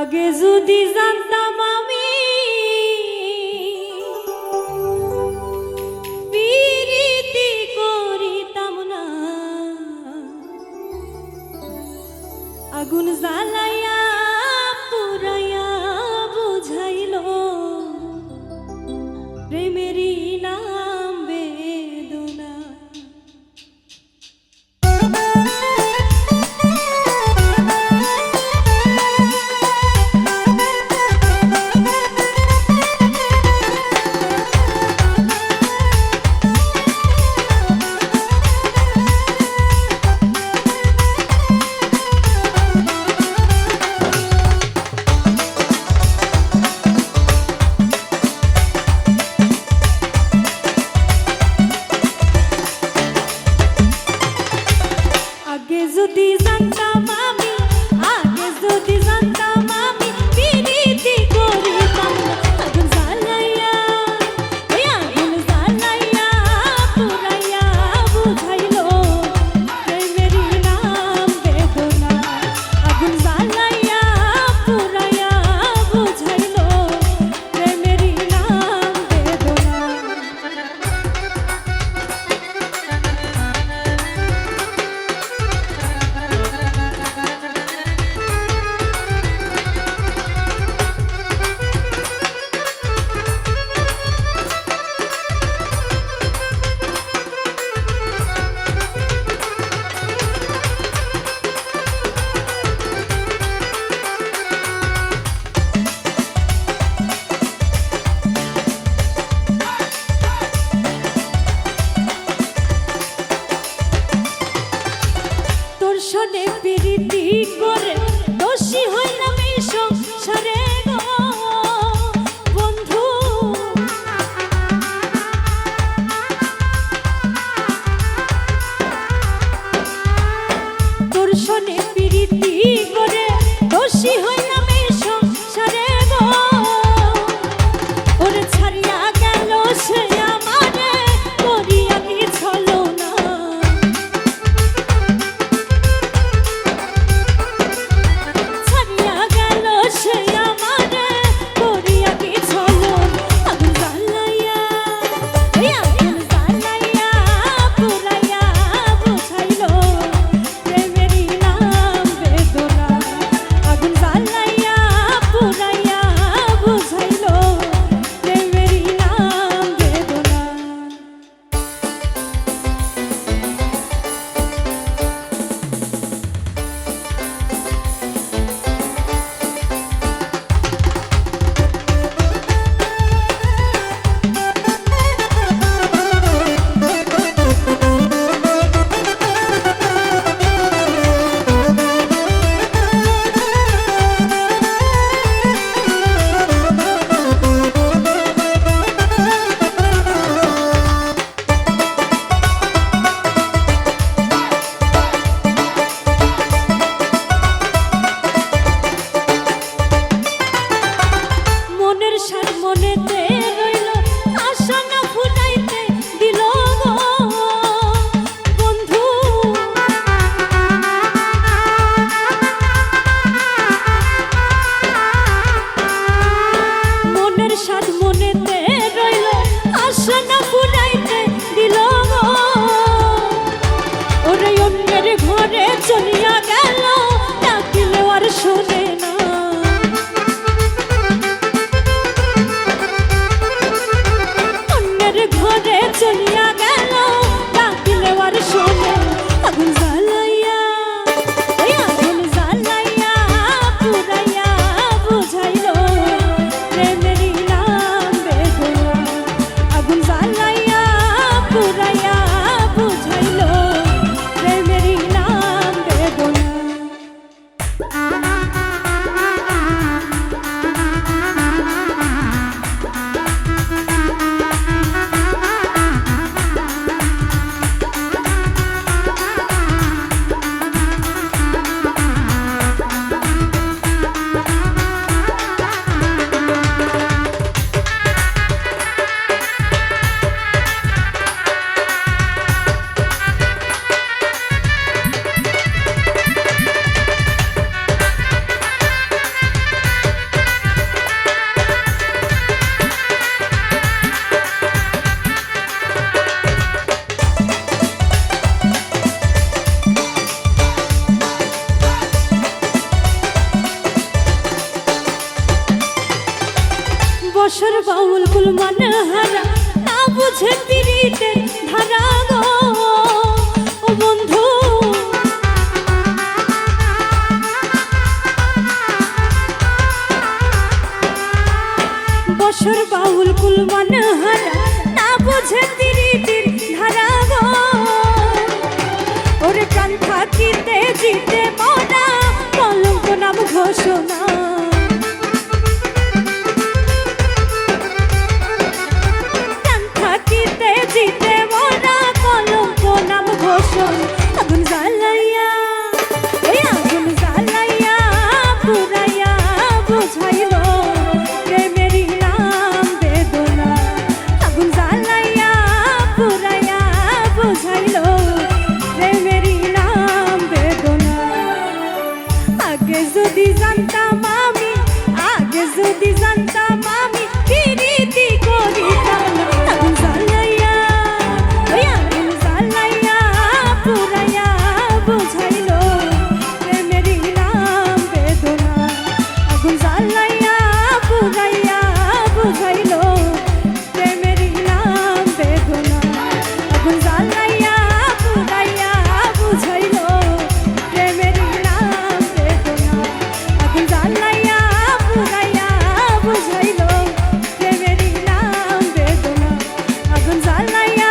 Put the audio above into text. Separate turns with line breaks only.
আগে যদি জানতাম আমি বিরীতি করিতাম আগুন জ্বালাইয়া দর্শনে বসর বাউল কুলমান হারা না বুঝে তিরিতে ধারা গো। ও বন্ধু, বসর বাউল কুলমান হারা না বুঝে তিরিতির ধারা গো। থাকিতে, জিতে মনা কলঙ্ক নাম ঘোষণা। আগে Alaya